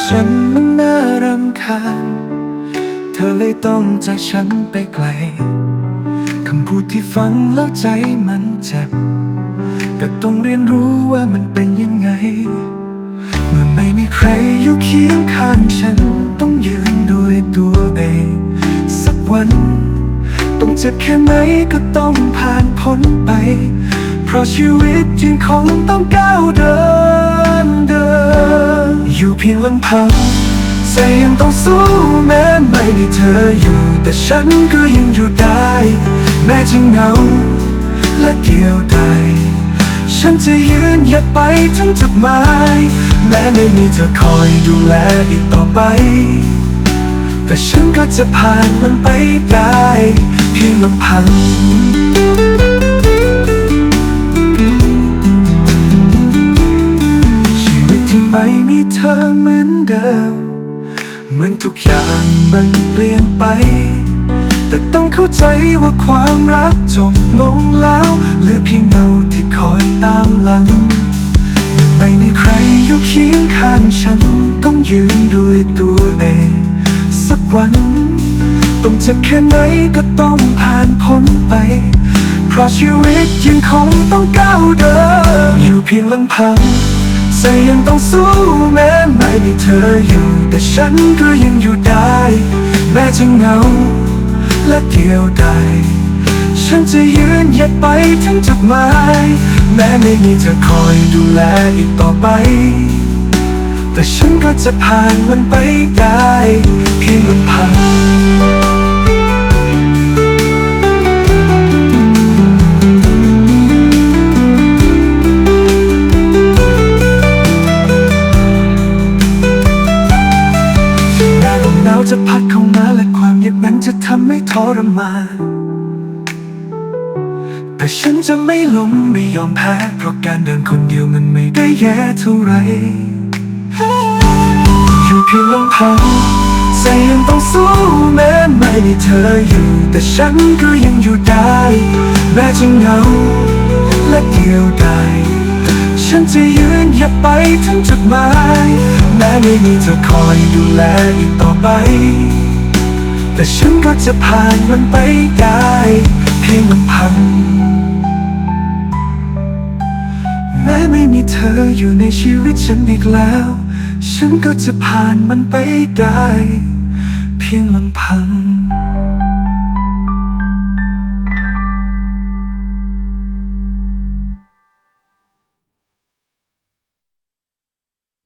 ข้างเธอเลยต้องจากฉันไปไกล คำพูดที่ฟังแล้วใจมันเจ็บก็ต้องเรียนรู้ว่ามันเป็นยังไง เมื่อไม่มีใครอยู่เคียงข้างฉัน ต้องยืนด้วยตัวเอง สักวัน ต้องเจ็บแค่ไหนก็ต้องผ่านพ้นไป เพราะชีวิตยังคงต้องก้าวเดินเดิน เพียงลำพังใจยังต้องสู้แม้ไม่มีเธออยู่ แต่ฉันก็ยังอยู่ได้ แม้จะเหงา และเดียวดายฉันจะยืนหยัดไปถึงจุดหมาย แม้ไม่มีเธอคอยดูแลอีกต่อไป แต่ฉันก็จะผ่านมันไปได้ เพียงลำพัง ไม่มีเธอเหมือนเดิม เหมือนทุกอย่างมันเปลี่ยนไป แต่ต้องเข้าใจว่าความรักจบลงแล้วเหลือเพียงเงาที่คอยตามหลัง ไม่มีใครอยู่เคียงข้างฉัน ต้องยืนด้วยตัวเองสักวัน ต้องเจ็บแค่ไหนก็ต้องผ่านพ้นไป เพราะชีวิตยังคงต้องก้าวเดินอยู่เพียงลำพัง ใจยังต้องสู้แม้ไม่มีเธออยู่ แต่ฉันก็ยังอยู่ได้ แม้จะเหงา และเดียวดายฉันจะยืนหยัดไปถึงจุดหมายแม้ไม่มีเธอคอยดูแลอีกต่อไป แต่ฉันก็จะผ่านมันไปได้ จะพัดเข้ามาและความเย็นนั้นจะทำให้ทรมานแต่ฉันจะไม่ล้มไม่ยอมแพ้ เพราะการเดินคนเดียวมันไม่ได้แย่เท่าไรอยู่เพียงลำพังใจยังต้องสู้แม้ไม่มีเธออยู่ แต่ฉันก็ยังอยู่ได้ แม้จะเหงาและเดียวดายฉันจะยืนหยัดไปถึงจุดหมาย ไม่มีเธอคอยดูแลอีกต่อไป แต่ฉันก็จะผ่านมันไปได้เพียงลำพัง แม้ไม่มีเธออยู่ในชีวิตฉันอีกแล้ว ฉันก็จะผ่านมันไปได้ เพียงลำพัง